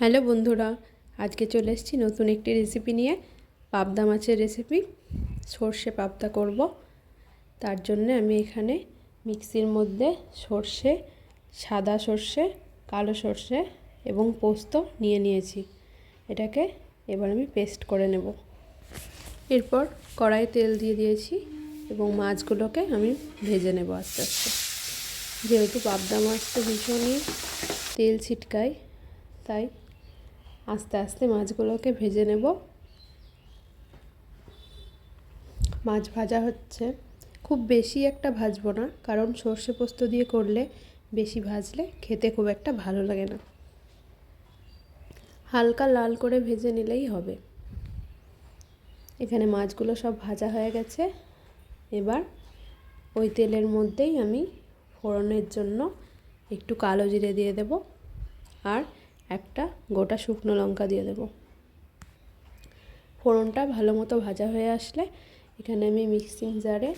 Hello বন্ধুরা, আজকে চলে এসেছি নতুন একটি রেসিপি নিয়ে, পাবদা মাছের রেসিপি সর্ষে পাবদা করব। তার জন্য আমি এখানে মিক্সির মধ্যে সর্ষে, সাদা সর্ষে, কালো সর্ষে এবং পোস্ত নিয়ে নিয়েছি। এটাকে এবার আমি পেস্ট করে নেব। এরপর কড়াই তেল দিয়ে দিয়েছি এবং মাছগুলোকে আমি ভেজে নেব আস্তে আস্তে। যেহেতু পাবদা মাছটা ভীষণই তেল ছিটকায়, তাই আস্তে আস্তে মাছগুলোকে ভেজে নেব। মাছ ভাজা হচ্ছে। খুব বেশি একটা ভাজবো না, কারণ সর্ষে পোস্ত দিয়ে করলে বেশি ভাজলে খেতে খুব একটা ভালো লাগে না। হালকা লাল করে ভেজে নিলেই হবে। এখানে মাছগুলো সব ভাজা হয়ে গেছে। এবার ওই তেলের মধ্যেই আমি ফোড়নের জন্য একটু কালো জিরে দিয়ে দেব। আর একটা গোটা শুকনো লঙ্কা দিয়ে দেব। ফোড়নটা ভালো মতো ভাজা হয়ে আসলে এখানে আমি মিক্সিং জারে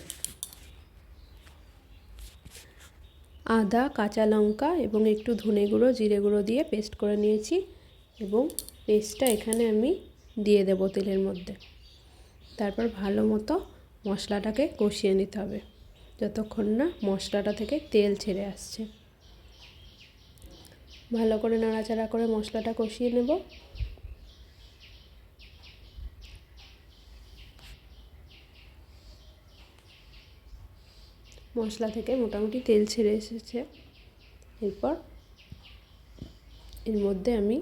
আদা, কাঁচা লঙ্কা এবং একটু ধনে গুঁড়ো, জিরে গুঁড়ো দিয়ে পেস্ট করে নিয়েছি এবং পেস্টটা এখানে আমি দিয়ে দেবো তেলের মধ্যে। তারপর ভালো মতো মশলাটাকে কষিয়ে নিতে হবে, যতক্ষণ না মশলাটা থেকে তেল ছেড়ে আসছে। ভালো করে নাড়াচাড়া করে মশলাটা কষিয়ে নেব। মশলা থেকে মোটামুটি তেল ছেড়ে এসেছে। এরপর এর মধ্যে আমি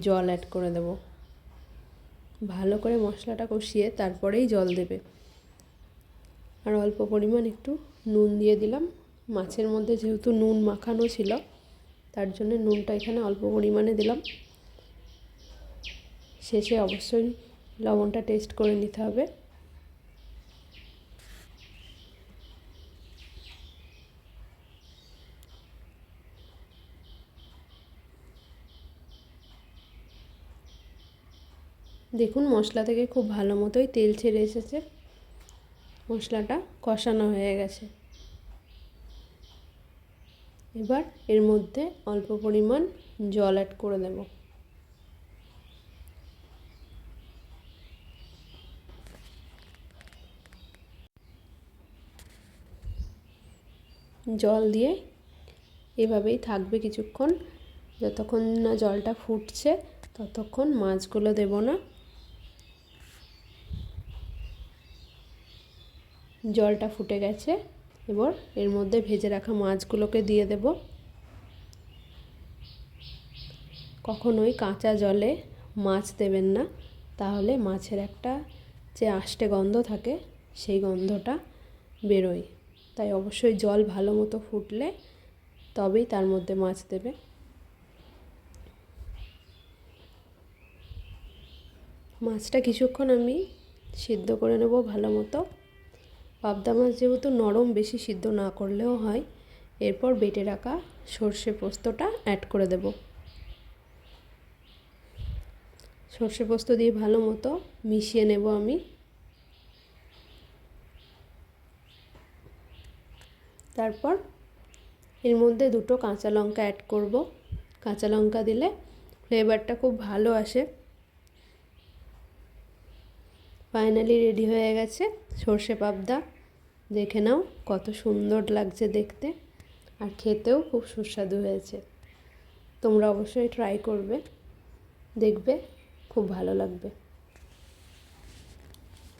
জল অ্যাড করে দেব। ভালো করে মশলাটা কষিয়ে তারপরেই জল দেবে। আর অল্প পরিমাণ একটু নুন দিয়ে দিলাম। মাছের মধ্যে যেহেতু নুন মাখানো ছিল তার জন্য নুনটা এখানে অল্প পরিমাণে দিলাম। শেষে অবশ্যই লবণটা টেস্ট করে নিতে হবে। দেখুন মশলা থেকে খুব ভালো মতোই তেল ছেড়ে এসেছে। মশলাটা কষানো হয়ে গেছে। এবার এর মধ্যে অল্প পরিমাণ জল অ্যাড করে দেব। জল দিয়ে এভাবেই থাকবে কিছুক্ষণ। যতক্ষণ না জলটা ফুটছে, ততক্ষণ মাছগুলো দেব না। জলটা ফুটে গেছে। এবার এর মধ্যে ভেজে রাখা মাছগুলোকে দিয়ে দেব। কখনোই কাঁচা জলে মাছ দেবেন না। তাহলে মাছের একটা যে আষ্টে গন্ধ থাকে, সেই গন্ধটা বেরোয়। তাই অবশ্যই জল ভালো মতো ফুটলে তবেই তার মধ্যে মাছ দেবে। মাছটা কিছুক্ষণ আমি সিদ্ধ করে নেব ভালো মতো। পাবদা মাছ যেহেতু নরম বেশি সিদ্ধ না করলেও হয়, এরপর বেটে রাখা সর্ষে পোস্তটা অ্যাড করে দেব। সর্ষে পোস্ত দিয়ে ভালো মতো মিশিয়ে নেব আমি। তারপর এর মধ্যে দুটো কাঁচা লঙ্কা অ্যাড করব। কাঁচা লঙ্কা দিলে ফ্লেভারটা খুব ভালো আসে। ফাইনালি রেডি হয়ে গেছে সর্ষে পাবদা। দেখে নাও কত সুন্দর লাগছে দেখতে। আর খেতেও খুব সুস্বাদু হয়েছে। তোমরা অবশ্যই ট্রাই করবে। দেখবে, খুব ভালো লাগবে।